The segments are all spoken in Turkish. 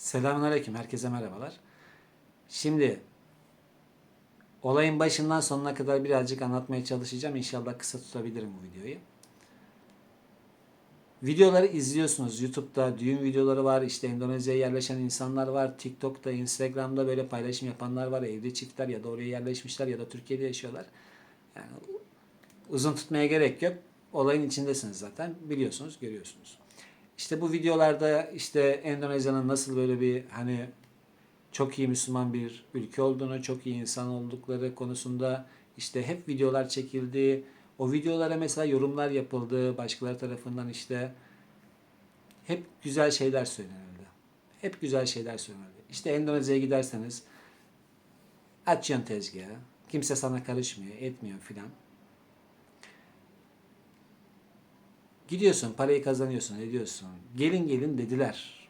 Selamünaleyküm. Herkese merhabalar. Şimdi olayın başından sonuna kadar birazcık anlatmaya çalışacağım. İnşallah kısa tutabilirim bu videoyu. Videoları izliyorsunuz. YouTube'da düğün videoları var. İşte Endonezya'ya yerleşen insanlar var. TikTok'ta, Instagram'da böyle paylaşım yapanlar var. Evli çiftler ya da oraya yerleşmişler ya da Türkiye'de yaşıyorlar. Yani uzun tutmaya gerek yok. Olayın içindesiniz zaten. Biliyorsunuz, görüyorsunuz. İşte bu videolarda işte Endonezya'nın nasıl böyle bir hani çok iyi Müslüman bir ülke olduğunu, çok iyi insan oldukları konusunda işte hep videolar çekildi. O videolara mesela yorumlar yapıldı başkaları tarafından işte hep güzel şeyler söylenildi. Hep güzel şeyler söylenildi. İşte Endonezya'ya giderseniz açıyorsun tezgahı. Kimse sana karışmıyor, etmiyor filan. Gidiyorsun, parayı kazanıyorsun, ediyorsun. Gelin gelin dediler.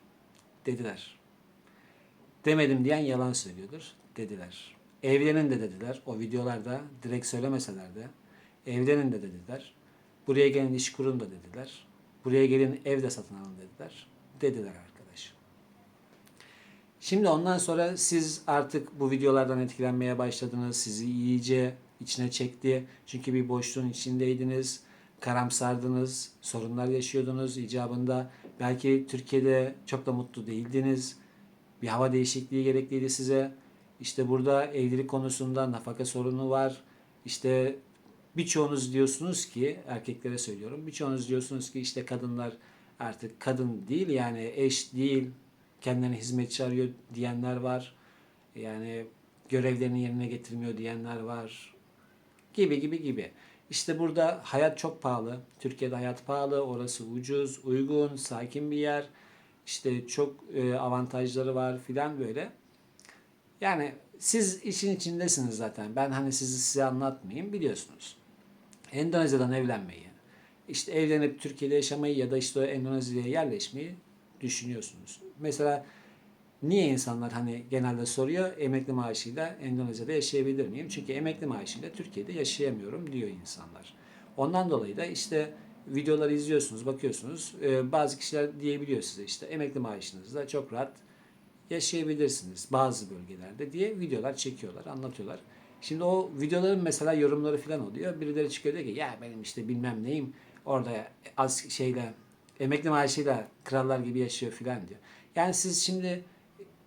Dediler. Demedim diyen yalan söylüyordur. Dediler. Evlenin de dediler. O videolarda direkt söylemeseler de. Evlenin de dediler. Buraya gelin iş kurun da dediler. Buraya gelin ev de satın alın dediler. Dediler arkadaş. Şimdi ondan sonra siz artık bu videolardan etkilenmeye başladınız. Sizi iyice içine çekti. Çünkü bir boşluğun içindeydiniz. Karamsardınız. Sorunlar yaşıyordunuz icabında. Belki Türkiye'de çok da mutlu değildiniz. Bir hava değişikliği gerekliydi size. İşte burada evlilik konusunda nafaka sorunu var. İşte birçoğunuz diyorsunuz ki erkeklere söylüyorum. Birçoğunuz diyorsunuz ki işte kadınlar artık kadın değil yani eş değil kendilerine hizmetçi arıyor diyenler var. Yani görevlerini yerine getirmiyor diyenler var. Gibi gibi gibi. İşte burada hayat çok pahalı. Türkiye'de hayat pahalı. Orası ucuz, uygun, sakin bir yer. İşte çok e, avantajları var filan böyle. Yani siz işin içindesiniz zaten. Ben hani sizi size anlatmayayım biliyorsunuz. Endonezya'dan evlenmeyi, işte evlenip Türkiye'de yaşamayı ya da işte Endonezya'ya yerleşmeyi düşünüyorsunuz. Mesela niye insanlar hani genelde soruyor emekli maaşıyla Endonezya'da yaşayabilir miyim? Çünkü emekli maaşıyla Türkiye'de yaşayamıyorum diyor insanlar. Ondan dolayı da işte videoları izliyorsunuz, bakıyorsunuz. Ee, bazı kişiler diyebiliyor size işte emekli maaşınızla çok rahat yaşayabilirsiniz bazı bölgelerde diye videolar çekiyorlar, anlatıyorlar. Şimdi o videoların mesela yorumları falan oluyor. Birileri çıkıyor diyor ki ya benim işte bilmem neyim orada az şeyle emekli maaşıyla krallar gibi yaşıyor filan diyor. Yani siz şimdi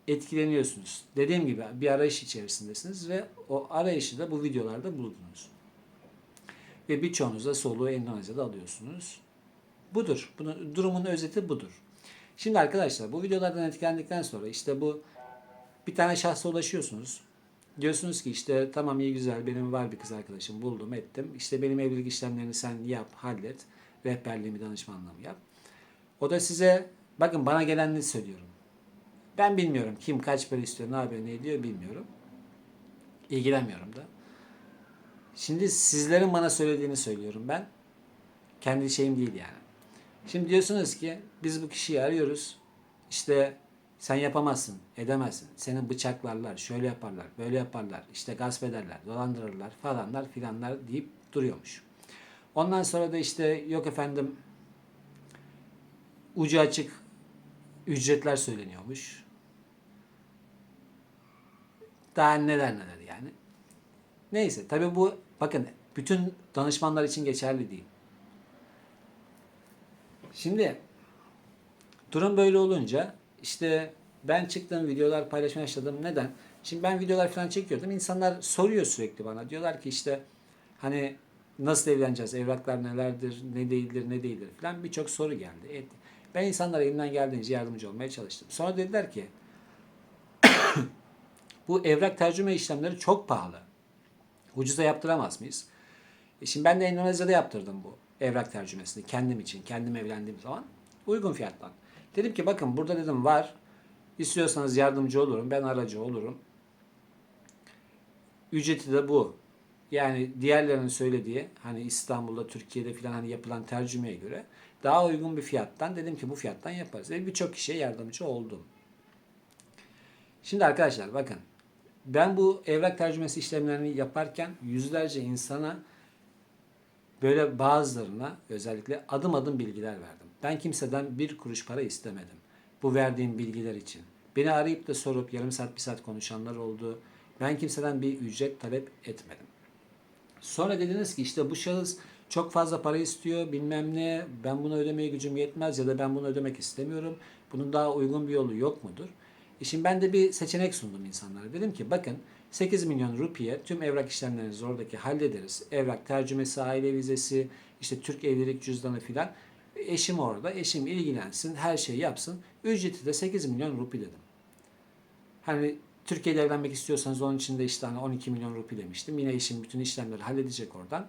etkileniyorsunuz. Dediğim gibi bir arayış içerisindesiniz ve o arayışı da bu videolarda buldunuz. Ve birçoğunuz da soluğu Endonezya'da alıyorsunuz. Budur. Bunun, durumun özeti budur. Şimdi arkadaşlar bu videolardan etkilendikten sonra işte bu bir tane şahsa ulaşıyorsunuz. Diyorsunuz ki işte tamam iyi güzel benim var bir kız arkadaşım buldum ettim. İşte benim evlilik işlemlerini sen yap hallet. Rehberliğimi danışmanlığımı yap. O da size bakın bana gelenleri söylüyorum. Ben bilmiyorum kim kaç para istiyor ne yapıyor ne ediyor bilmiyorum. İlgilenmiyorum da. Şimdi sizlerin bana söylediğini söylüyorum ben. Kendi şeyim değil yani. Şimdi diyorsunuz ki biz bu kişiyi arıyoruz. İşte sen yapamazsın, edemezsin. Seni bıçaklarlar, şöyle yaparlar, böyle yaparlar. işte gasp ederler, dolandırırlar falanlar filanlar deyip duruyormuş. Ondan sonra da işte yok efendim ucu açık ücretler söyleniyormuş. Daha neler neler yani. Neyse tabi bu bakın bütün danışmanlar için geçerli değil. Şimdi durum böyle olunca işte ben çıktım videolar paylaşmaya başladım. Neden? Şimdi ben videolar falan çekiyordum. İnsanlar soruyor sürekli bana. Diyorlar ki işte hani nasıl evleneceğiz? Evraklar nelerdir? Ne değildir? Ne değildir? falan birçok soru geldi. Et. Ben insanlara elimden geldiğince yardımcı olmaya çalıştım. Sonra dediler ki bu evrak tercüme işlemleri çok pahalı. Ucuza yaptıramaz mıyız? E şimdi ben de Endonezya'da yaptırdım bu evrak tercümesini kendim için, kendim evlendiğim zaman uygun fiyattan. Dedim ki bakın burada dedim var. İstiyorsanız yardımcı olurum. Ben aracı olurum. Ücreti de bu. Yani diğerlerinin söylediği hani İstanbul'da, Türkiye'de falan hani yapılan tercümeye göre daha uygun bir fiyattan dedim ki bu fiyattan yaparız. Ve birçok kişiye yardımcı oldum. Şimdi arkadaşlar bakın ben bu evrak tercümesi işlemlerini yaparken yüzlerce insana böyle bazılarına özellikle adım adım bilgiler verdim. Ben kimseden bir kuruş para istemedim. Bu verdiğim bilgiler için. Beni arayıp da sorup yarım saat bir saat konuşanlar oldu. Ben kimseden bir ücret talep etmedim. Sonra dediniz ki işte bu şahıs çok fazla para istiyor bilmem ne ben bunu ödemeye gücüm yetmez ya da ben bunu ödemek istemiyorum. Bunun daha uygun bir yolu yok mudur? E şimdi ben de bir seçenek sundum insanlara. Dedim ki bakın 8 milyon rupiye tüm evrak işlemlerinizi oradaki hallederiz. Evrak tercümesi, aile vizesi, işte Türk evlilik cüzdanı filan. Eşim orada. Eşim ilgilensin, her şeyi yapsın. Ücreti de 8 milyon rupi dedim. Hani Türkiye'de evlenmek istiyorsanız onun için de işte hani 12 milyon rupi demiştim. Yine eşim bütün işlemleri halledecek oradan.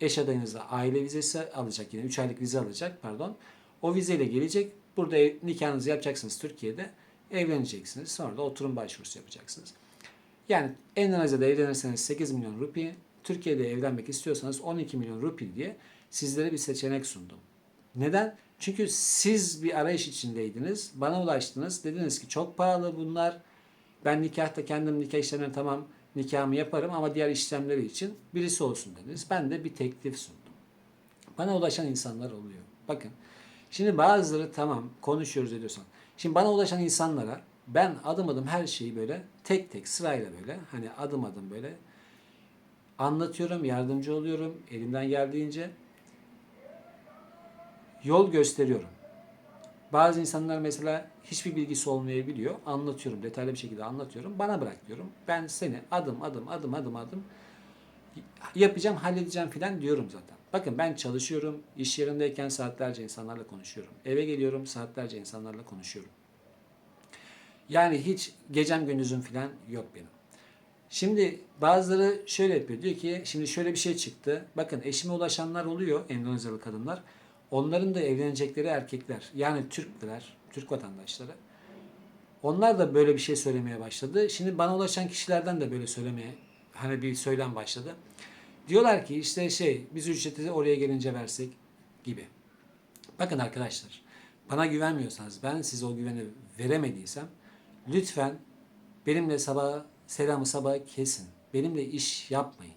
Eş adayınız da aile vizesi alacak yine. 3 aylık vize alacak pardon. O vizeyle gelecek. Burada ev- nikahınızı yapacaksınız Türkiye'de. Evleneceksiniz. Sonra da oturum başvurusu yapacaksınız. Yani Endonezya'da evlenirseniz 8 milyon rupi, Türkiye'de evlenmek istiyorsanız 12 milyon rupi diye sizlere bir seçenek sundum. Neden? Çünkü siz bir arayış içindeydiniz. Bana ulaştınız. Dediniz ki çok pahalı bunlar. Ben nikahta kendim nikah işlemlerini tamam nikahımı yaparım ama diğer işlemleri için birisi olsun dediniz. Ben de bir teklif sundum. Bana ulaşan insanlar oluyor. Bakın. Şimdi bazıları tamam konuşuyoruz ediyorsan. Şimdi bana ulaşan insanlara ben adım adım her şeyi böyle tek tek sırayla böyle hani adım adım böyle anlatıyorum, yardımcı oluyorum elimden geldiğince yol gösteriyorum. Bazı insanlar mesela hiçbir bilgisi olmayabiliyor. Anlatıyorum, detaylı bir şekilde anlatıyorum. Bana bırak diyorum. Ben seni adım adım adım adım adım yapacağım, halledeceğim filan diyorum zaten. Bakın ben çalışıyorum. iş yerindeyken saatlerce insanlarla konuşuyorum. Eve geliyorum, saatlerce insanlarla konuşuyorum. Yani hiç gecem gündüzüm filan yok benim. Şimdi bazıları şöyle yapıyor. Diyor ki şimdi şöyle bir şey çıktı. Bakın eşime ulaşanlar oluyor Endonezyalı kadınlar. Onların da evlenecekleri erkekler. Yani Türkler, Türk vatandaşları. Onlar da böyle bir şey söylemeye başladı. Şimdi bana ulaşan kişilerden de böyle söylemeye hani bir söylem başladı. Diyorlar ki işte şey biz ücreti oraya gelince versek gibi. Bakın arkadaşlar bana güvenmiyorsanız ben size o güveni veremediysem lütfen benimle sabah selamı sabah kesin. Benimle iş yapmayın.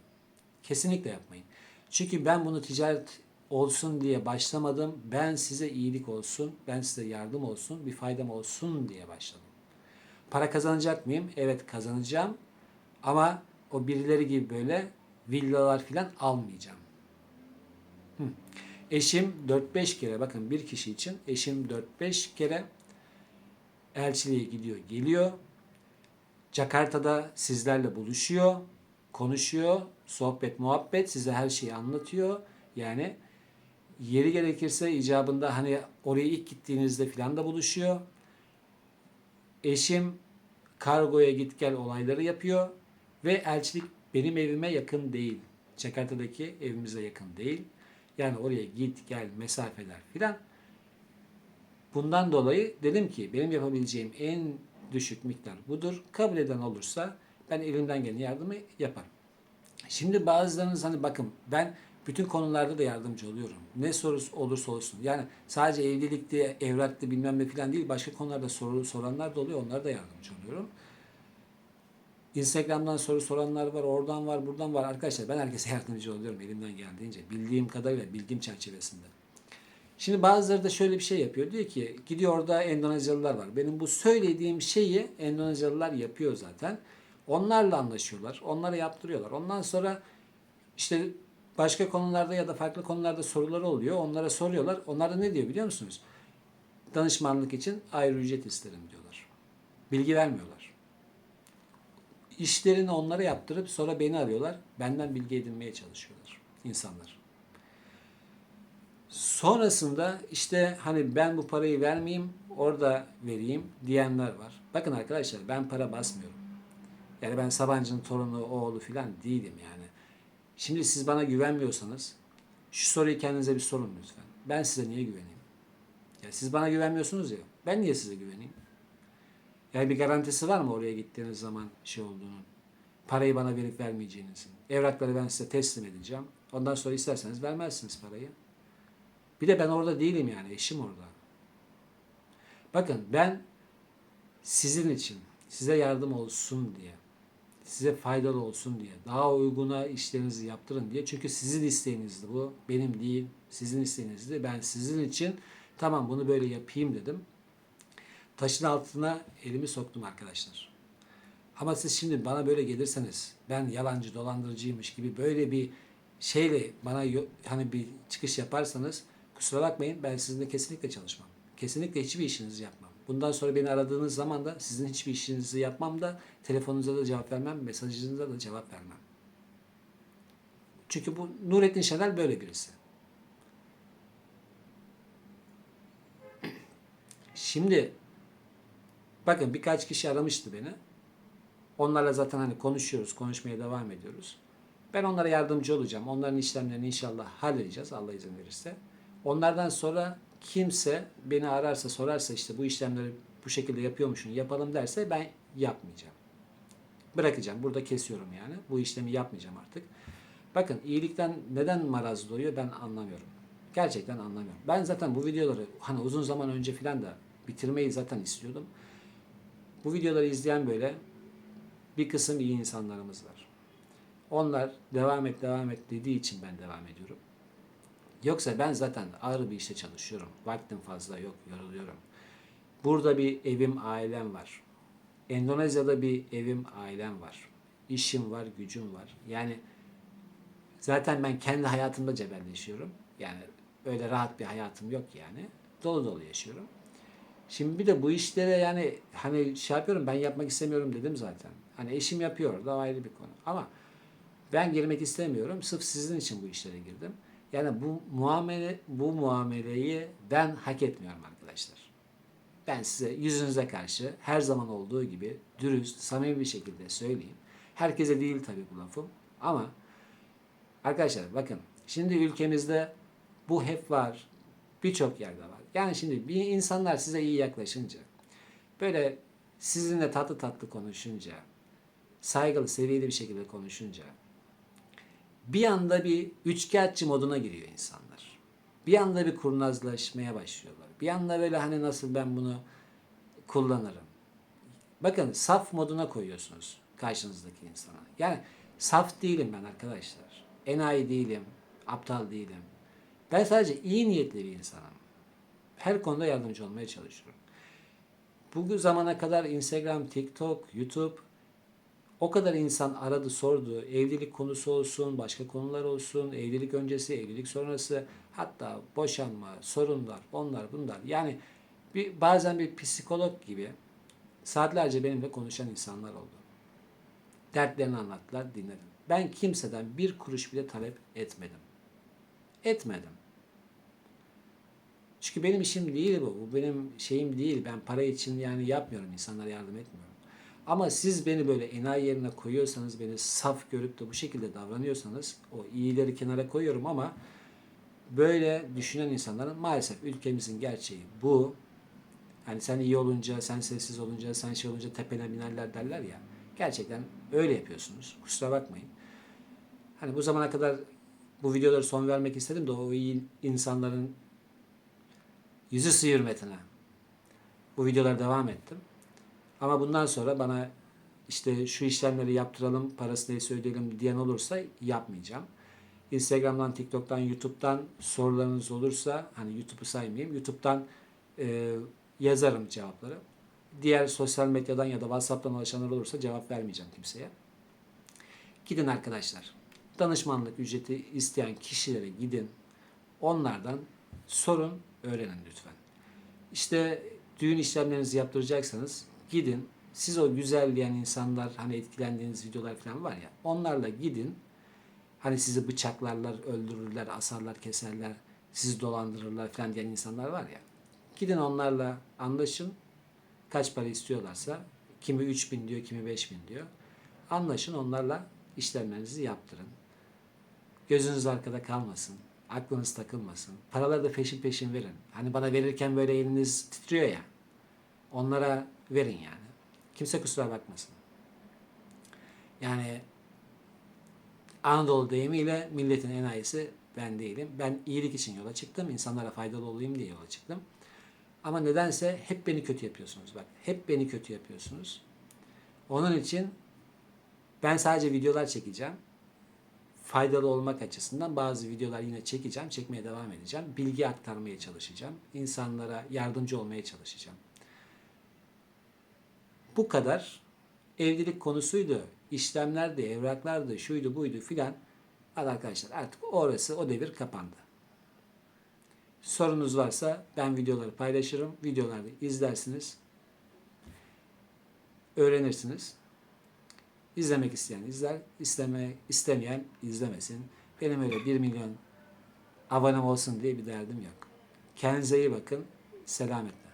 Kesinlikle yapmayın. Çünkü ben bunu ticaret olsun diye başlamadım. Ben size iyilik olsun, ben size yardım olsun, bir faydam olsun diye başladım. Para kazanacak mıyım? Evet kazanacağım. Ama o birileri gibi böyle villalar filan almayacağım. Hı. Eşim 4-5 kere bakın bir kişi için eşim 4-5 kere elçiliğe gidiyor geliyor. Jakarta'da sizlerle buluşuyor, konuşuyor, sohbet muhabbet size her şeyi anlatıyor. Yani yeri gerekirse icabında hani oraya ilk gittiğinizde filan da buluşuyor. Eşim kargoya git gel olayları yapıyor ve elçilik benim evime yakın değil. Jakarta'daki evimize yakın değil. Yani oraya git gel mesafeler filan. Bundan dolayı dedim ki benim yapabileceğim en düşük miktar budur. Kabul eden olursa ben elimden gelen yardımı yaparım. Şimdi bazılarınız hani bakın ben bütün konularda da yardımcı oluyorum. Ne sorusu olursa olsun. Yani sadece evlilikte, evrakta bilmem ne falan değil. Başka konularda soru soranlar da oluyor. Onlara da yardımcı oluyorum. Instagram'dan soru soranlar var, oradan var, buradan var. Arkadaşlar ben herkese yardımcı oluyorum elimden geldiğince. Bildiğim kadarıyla, bilgim çerçevesinde. Şimdi bazıları da şöyle bir şey yapıyor. Diyor ki gidiyor orada Endonezyalılar var. Benim bu söylediğim şeyi Endonezyalılar yapıyor zaten. Onlarla anlaşıyorlar. Onlara yaptırıyorlar. Ondan sonra işte başka konularda ya da farklı konularda soruları oluyor. Onlara soruyorlar. Onlar da ne diyor biliyor musunuz? Danışmanlık için ayrı ücret isterim diyorlar. Bilgi vermiyorlar. İşlerini onlara yaptırıp sonra beni arıyorlar. Benden bilgi edinmeye çalışıyorlar insanlar. Sonrasında işte hani ben bu parayı vermeyeyim, orada vereyim diyenler var. Bakın arkadaşlar ben para basmıyorum. Yani ben Sabancı'nın torunu, oğlu falan değilim yani. Şimdi siz bana güvenmiyorsanız şu soruyu kendinize bir sorun lütfen. Ben size niye güveneyim? Ya siz bana güvenmiyorsunuz ya. Ben niye size güveneyim? Yani bir garantisi var mı oraya gittiğiniz zaman şey olduğunun? Parayı bana verip vermeyeceğinizin. Evrakları ben size teslim edeceğim. Ondan sonra isterseniz vermezsiniz parayı. Bir de ben orada değilim yani. Eşim orada. Bakın ben sizin için, size yardım olsun diye, size faydalı olsun diye, daha uyguna işlerinizi yaptırın diye. Çünkü sizin isteğinizdi bu. Benim değil, sizin isteğinizdi. Ben sizin için tamam bunu böyle yapayım dedim. Taşın altına elimi soktum arkadaşlar. Ama siz şimdi bana böyle gelirseniz ben yalancı dolandırıcıymış gibi böyle bir şeyle bana hani bir çıkış yaparsanız kusura bakmayın ben sizinle kesinlikle çalışmam. Kesinlikle hiçbir işinizi yapmam. Bundan sonra beni aradığınız zaman da sizin hiçbir işinizi yapmam da telefonunuza da cevap vermem, mesajınıza da cevap vermem. Çünkü bu Nurettin Şener böyle birisi. Şimdi bakın birkaç kişi aramıştı beni. Onlarla zaten hani konuşuyoruz, konuşmaya devam ediyoruz. Ben onlara yardımcı olacağım. Onların işlemlerini inşallah halledeceğiz Allah izin verirse. Onlardan sonra kimse beni ararsa sorarsa işte bu işlemleri bu şekilde yapıyormuşsun yapalım derse ben yapmayacağım. Bırakacağım. Burada kesiyorum yani. Bu işlemi yapmayacağım artık. Bakın iyilikten neden maraz doğuyor ben anlamıyorum. Gerçekten anlamıyorum. Ben zaten bu videoları hani uzun zaman önce filan da bitirmeyi zaten istiyordum. Bu videoları izleyen böyle bir kısım iyi insanlarımız var. Onlar devam et devam et dediği için ben devam ediyorum. Yoksa ben zaten ağır bir işte çalışıyorum. Vaktim fazla yok, yoruluyorum. Burada bir evim, ailem var. Endonezya'da bir evim, ailem var. İşim var, gücüm var. Yani zaten ben kendi hayatımda cebelleşiyorum. Yani öyle rahat bir hayatım yok yani. Dolu dolu yaşıyorum. Şimdi bir de bu işlere yani hani şey yapıyorum ben yapmak istemiyorum dedim zaten. Hani eşim yapıyor da ayrı bir konu. Ama ben girmek istemiyorum. Sırf sizin için bu işlere girdim. Yani bu muamele bu muameleyi ben hak etmiyorum arkadaşlar. Ben size yüzünüze karşı her zaman olduğu gibi dürüst, samimi bir şekilde söyleyeyim. Herkese değil tabii bu lafım. Ama arkadaşlar bakın şimdi ülkemizde bu hep var. Birçok yerde var. Yani şimdi bir insanlar size iyi yaklaşınca, böyle sizinle tatlı tatlı konuşunca, saygılı, seviyeli bir şekilde konuşunca, bir anda bir üçkağıtçı moduna giriyor insanlar. Bir anda bir kurnazlaşmaya başlıyorlar. Bir anda böyle hani nasıl ben bunu kullanırım. Bakın saf moduna koyuyorsunuz karşınızdaki insana. Yani saf değilim ben arkadaşlar. Enayi değilim, aptal değilim. Ben sadece iyi niyetli bir insanım. Her konuda yardımcı olmaya çalışıyorum. Bu zamana kadar Instagram, TikTok, YouTube o kadar insan aradı sordu. Evlilik konusu olsun, başka konular olsun, evlilik öncesi, evlilik sonrası, hatta boşanma, sorunlar, onlar bunlar. Yani bir, bazen bir psikolog gibi saatlerce benimle konuşan insanlar oldu. Dertlerini anlattılar, dinledim. Ben kimseden bir kuruş bile talep etmedim. Etmedim. Çünkü benim işim değil bu. Bu benim şeyim değil. Ben para için yani yapmıyorum. insanlara yardım etmiyorum. Ama siz beni böyle enayi yerine koyuyorsanız, beni saf görüp de bu şekilde davranıyorsanız, o iyileri kenara koyuyorum ama böyle düşünen insanların maalesef ülkemizin gerçeği bu. Hani sen iyi olunca, sen sessiz olunca, sen şey olunca tepene binerler derler ya. Gerçekten öyle yapıyorsunuz. Kusura bakmayın. Hani bu zamana kadar bu videoları son vermek istedim de o iyi insanların yüzü su hürmetine bu videolar devam ettim. Ama bundan sonra bana işte şu işlemleri yaptıralım, parası neyse ödeyelim diyen olursa yapmayacağım. Instagram'dan, TikTok'tan, YouTube'dan sorularınız olursa, hani YouTube'u saymayayım, YouTube'dan e, yazarım cevapları. Diğer sosyal medyadan ya da WhatsApp'tan ulaşanlar olursa cevap vermeyeceğim kimseye. Gidin arkadaşlar. Danışmanlık ücreti isteyen kişilere gidin. Onlardan sorun, öğrenin lütfen. İşte düğün işlemlerinizi yaptıracaksanız gidin. Siz o güzelleyen insanlar hani etkilendiğiniz videolar falan var ya onlarla gidin. Hani sizi bıçaklarlar, öldürürler, asarlar, keserler, sizi dolandırırlar falan diyen insanlar var ya. Gidin onlarla anlaşın. Kaç para istiyorlarsa kimi 3000 diyor, kimi 5000 diyor. Anlaşın onlarla işlemlerinizi yaptırın. Gözünüz arkada kalmasın. Aklınız takılmasın. Paraları da peşin peşin verin. Hani bana verirken böyle eliniz titriyor ya. Onlara verin yani. Kimse kusura bakmasın. Yani Anadolu deyimiyle milletin enayisi ben değilim. Ben iyilik için yola çıktım. İnsanlara faydalı olayım diye yola çıktım. Ama nedense hep beni kötü yapıyorsunuz. Bak hep beni kötü yapıyorsunuz. Onun için ben sadece videolar çekeceğim. Faydalı olmak açısından bazı videolar yine çekeceğim. Çekmeye devam edeceğim. Bilgi aktarmaya çalışacağım. İnsanlara yardımcı olmaya çalışacağım. bu kadar evlilik konusuydu, işlemlerdi, evraklardı, şuydu buydu filan. Hadi arkadaşlar artık orası o devir kapandı. Sorunuz varsa ben videoları paylaşırım. Videoları izlersiniz. Öğrenirsiniz. İzlemek isteyen izler, isteme, istemeyen izlemesin. Benim öyle 1 milyon abonem olsun diye bir derdim yok. Kendinize iyi bakın. Selametle.